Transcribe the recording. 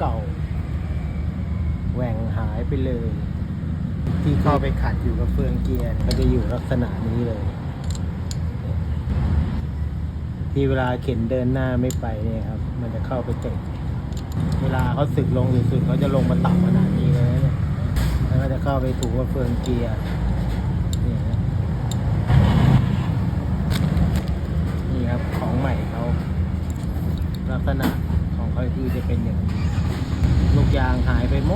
เก่าแหว่งหายไปเลย ที่เข้าไปขัดอยู่กับเฟืองเกียร์ก็จะอยู่ลักษณะนี้เลย ที่เวลาเข็นเดินหน้าไม่ไปเนี่ยครับ มันจะเข้าไปเตะเวลาเขาสึกลงสุดๆเขาจะลงมาต่ำขนาดนี้เลยเนี่ยแล้วก็จะเข้าไปถูกกับเฟืองเกียร์นี่ครับของใหม่เขาลักษณะของเขาคือจะเป็นอย่างนี้ ยางหายไปหม